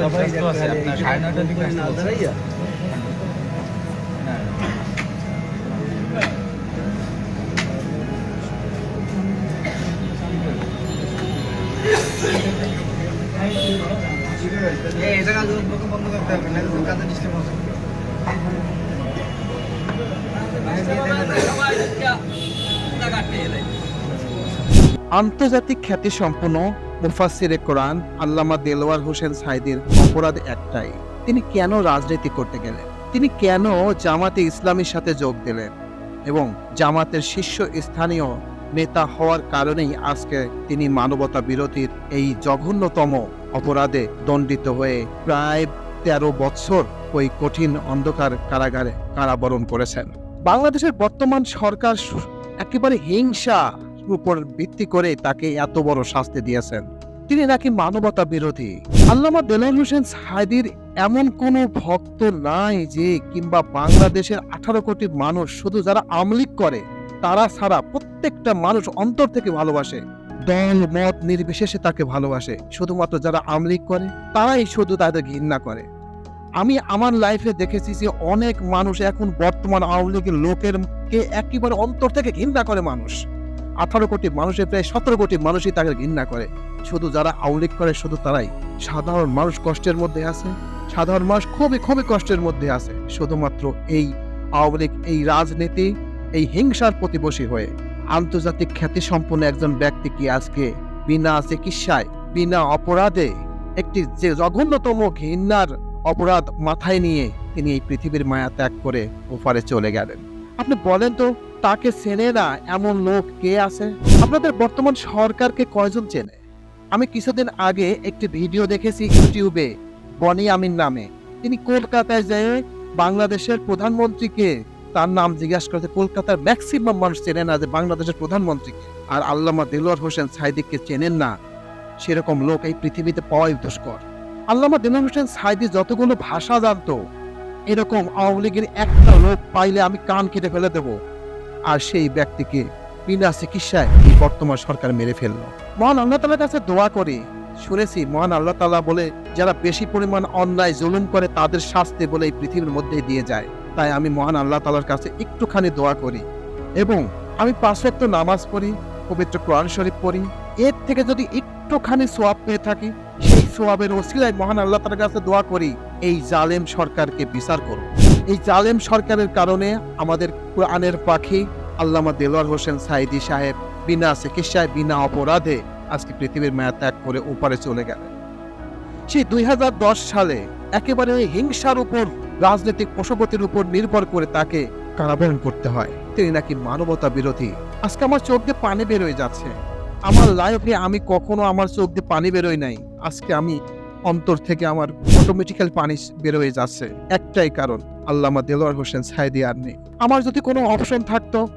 আপনার সাড়ে নয়টার দিকে আসতে আন্তর্জাতিক খ্যাতি সম্পন্ন মুফাসিরে কোরআন আল্লামা দেলোয়ার হোসেন সাইদির অপরাধ একটাই। তিনি কেন রাজনীতি করতে গেলেন? তিনি কেন জামাতে ইসলামীর সাথে যোগ দিলেন? এবং জামাতের শীর্ষ স্থানীয় নেতা হওয়ার কারণেই আজকে তিনি মানবতা বিরোধীর এই জঘন্যতম অপরাধে দণ্ডিত হয়ে প্রায় তেরো বছর ওই কঠিন অন্ধকার কারাগারে কারাবরণ করেছেন। বাংলাদেশের বর্তমান সরকার একেবারে হিংসা উপর ভিত্তি করে তাকে এত বড় শাস্তি দিয়েছেন। তিনি নাকি মানবতা বিরোধী। আল্লামা দেলাল হোসেন সাইদির এমন কোন ভক্ত নাই যে কিংবা বাংলাদেশের আঠারো কোটি মানুষ শুধু যারা আমলিক করে তারা ছাড়া প্রত্যেকটা মানুষ অন্তর থেকে ভালোবাসে। দল, মত নির্বিশেষে তাকে ভালোবাসে। শুধুমাত্র যারা আমলিক করে, তারাই শুধু তাদের ঘৃণা করে। আমি আমার লাইফে দেখেছি যে অনেক মানুষ এখন বর্তমান আওয়ামী লীগের লোকের কে একেবারে অন্তর থেকে ঘৃণা করে মানুষ। আঠারো কোটি মানুষের প্রায় সতেরো কোটি মানুষই তাকে ঘৃণা করে। শুধু যারা আউলিক করে, শুধু তারাই। সাধারণ মানুষ কষ্টের মধ্যে আছে। সাধারণ মানুষ খুবই খুবই কষ্টের মধ্যে আছে। শুধুমাত্র এই আওয়ামী লীগ, এই রাজনীতি হিংসার প্রতিবশী হয়ে। আন্তর্জাতিক খ্যাতি সম্পন্ন একজন ব্যক্তি কি আজকে বিনা চিকিৎসায়, বিনা অপরাধে একটি যে জঘন্যতম ঘৃণার অপরাধ মাথায় নিয়ে তিনি এই পৃথিবীর মায়া ত্যাগ করে ওপারে চলে গেলেন? আপনি বলেন তো, তাকে চেনে না এমন লোক কে আছে? আপনাদের বর্তমান সরকারকে কয়জন চেনে? আমি কিছুদিন আগে একটি ভিডিও দেখেছি ইউটিউবে, বনি আমিন নামে। তিনি কলকাতায় যেয়ে বাংলাদেশের প্রধানমন্ত্রীকে তার নাম জিজ্ঞাসা করতে কলকাতার ম্যাক্সিমাম মানুষ চেনে না যে বাংলাদেশের প্রধানমন্ত্রীকে আর আল্লামা দিলওয়ার হোসেন সাইদিককে চেনেন না। সেরকম লোক এই পৃথিবীতে পাওয়াই দুষ্কর। আল্লামা দিলওয়ার হোসেন সাইদি যতগুলো ভাষা জানতো, এরকম আওয়ামী লীগের একটা লোক পাইলে আমি কান কেটে ফেলে দেব। আর সেই ব্যক্তিকে বিনা চিকিৎসায় এই বর্তমান সরকার মেরে ফেলল। মহান আল্লাহ তালার কাছে দোয়া করে, শুনেছি, মহান আল্লাহ তালা বলে, যারা বেশি পরিমাণ অন্যায় জুলুম করে তাদের শাস্তি বলে এই পৃথিবীর মধ্যেই দিয়ে যায়। তাই আমি মহান আল্লাহ তালার কাছে একটুখানি দোয়া করি এবং আমি ওয়াক্ত নামাজ পড়ি, পবিত্র কোরআন শরীফ পড়ি। এর থেকে যদি একটুখানি সোয়াব পেয়ে থাকি, সেই সোয়াবের ওসিলায় মহান আল্লাহ তালার কাছে দোয়া করি, এই জালেম সরকারকে বিচার করুন। এই জালেম সরকারের কারণে আমাদের কোরআনের পাখি আল্লামা দেলোয়ার হোসেন সাইদি সাহেব বিনা চিকিৎসায়, বিনা অপরাধে আজকে পৃথিবীর মায়া ত্যাগ করে ওপারে চলে গেলেন। সেই দুই হাজার দশ সালে একেবারে ওই হিংসার উপর রাজনৈতিক পশুপতির উপর নির্ভর করে তাকে কারাবরণ করতে হয়। তিনি নাকি মানবতা বিরোধী। আজকে আমার চোখ দিয়ে পানি বেরোয় যাচ্ছে। আমার লাইফে আমি কখনো আমার চোখ দিয়ে পানি বেরোয় নাই। আজকে আমি অন্তর থেকে আমার অটোমেটিক্যাল পানি বেরোয় যাচ্ছে। একটাই কারণ, আল্লামা দেলোয়ার হোসেন সাইদি আর নেই। আমার যদি কোনো অপশন থাকতো,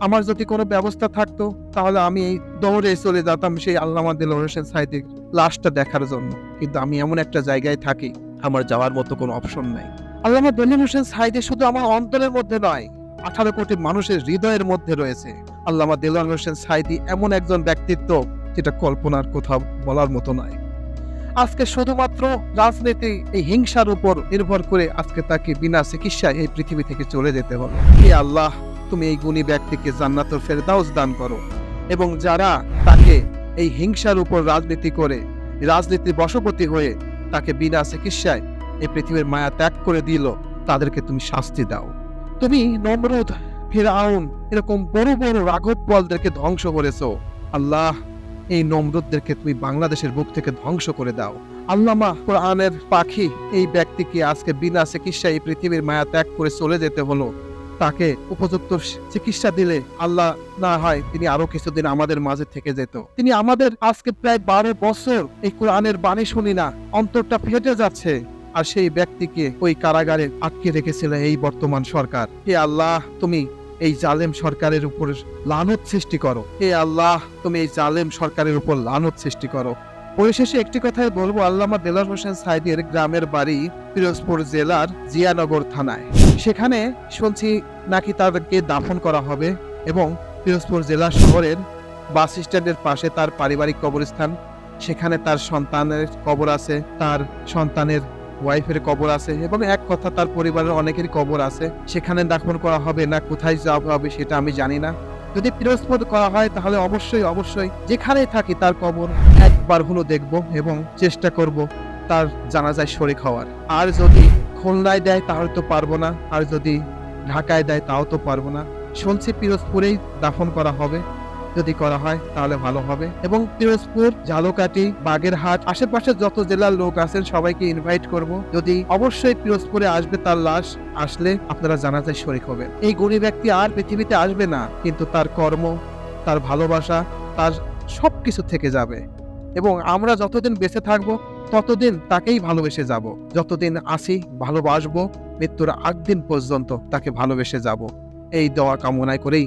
আমার যদি কোনো ব্যবস্থা থাকতো, তাহলে আমি এই দৌড়ে চলে যেতাম সেই আল্লামা দেলোয়ার হোসেন সাইদির লাশটা দেখার জন্য। কিন্তু আমি এমন একটা জায়গায় থাকি, আমার যাওয়ার মতো কোনো অপশন নাই। আল্লামা দলিল হোসেন সাইদি শুধু আমার অন্তরের মধ্যে নয়, আঠারো কোটি মানুষের হৃদয়ের মধ্যে রয়েছে। আল্লামা দেলোয়ার হোসেন সাইদি এমন একজন ব্যক্তিত্ব যেটা কল্পনার কোথাও বলার মতো নয়। আজকে শুধুমাত্র রাজনীতি, এই হিংসার উপর নির্ভর করে আজকে তাকে বিনা চিকিৎসায় এই পৃথিবী থেকে চলে যেতে হলো হে আল্লাহ, তুমি এই গুণী ব্যক্তিকে জান্নাতুল ফেরদাউস দান করো এবং যারা তাকে এই হিংসার উপর রাজনীতি করে, রাজনীতির বশবর্তী হয়ে তাকে বিনা চিকিৎসায় এই পৃথিবীর মায়া ত্যাগ করে দিল। তাদেরকে তুমি শাস্তি দাও। তুমি নমরুদ, ফিরাউন এরকম বড় বড় রাঘব বলদেরকে ধ্বংস করেছ। আল্লাহ, এই নমরুদদেরকে তুমি বাংলাদেশের বুক থেকে ধ্বংস করে দাও। আল্লামা কোরআনের পাখি, এই ব্যক্তিকে আজকে বিনা চিকিৎসায় এই পৃথিবীর মায়া ত্যাগ করে চলে যেতে হলো। তাকে উপযুক্ত চিকিৎসা দিলে আল্লাহ না হয় তিনি আরও কিছুদিন আমাদের মাঝে থেকে যেত। তিনি আমাদের আজকে প্রায় বারো বছর এই কোরআনের বাণী শুনি না, অন্তরটা ফেটে যাচ্ছে। আর সেই ব্যক্তিকে ওই কারাগারে আটকে রেখেছিল এই বর্তমান সরকার। হে আল্লাহ, তুমি এই জালেম সরকারের উপর লানত সৃষ্টি করো। হে আল্লাহ, তুমি এই জালেম সরকারের উপর লানত সৃষ্টি করো। পরিশেষে একটি কথাই বলব, আল্লামা দেলার হোসেন সাইদের গ্রামের বাড়ি পিরোজপুর জেলার জিয়ানগর থানায়। সেখানে শুনছি নাকি তাদেরকে দাফন করা হবে এবং পিরোজপুর জেলা শহরের বাস স্ট্যান্ডের পাশে তার পারিবারিক কবরস্থান, সেখানে তার সন্তানের কবর আছে, তার সন্তানের ওয়াইফের কবর আছে এবং এক কথা তার পরিবারের অনেকের কবর আছে। সেখানে দাফন করা হবে না, কোথায় যাওয়া হবে সেটা আমি জানি না। যদি পিরোজপুর করা হয় তাহলে অবশ্যই অবশ্যই যেখানেই থাকি তার কবর একবার হলো দেখব এবং চেষ্টা করব তার জানাজায় শরিক হওয়ার। আর যদি খুলনায় দেয় তাহলে তো পারব না, আর যদি ঢাকায় দেয় তাও তো পারব না। শুনছি পিরোজপুরেই দাফন করা হবে। যদি করা হয়, তাহলে ভালো হবে। এবং পিরোজপুর ঝালকাঠি বাগেরহাট আশেপাশে যত জেলার লোক আছেন, সবাইকে ইনভাইট করব। যদি অবশ্যই পিরোজপুরে আসবে, তার লাশ আসলে আপনারা জানাজায় শরিক হবেন। এই গরিব ব্যক্তি আর পৃথিবীতে আসবে না, কিন্তু তার কর্ম, তার ভালোবাসা, তার সব কিছু থেকে যাবে। এবং আমরা যতদিন বেঁচে থাকব, ততদিন তাকেই ভালোবেসে যাব। যতদিন আসি, ভালোবাসবো, মৃত্যুর আগ দিন পর্যন্ত তাকে ভালোবেসে যাব। এই দোয়া কামনায় করেই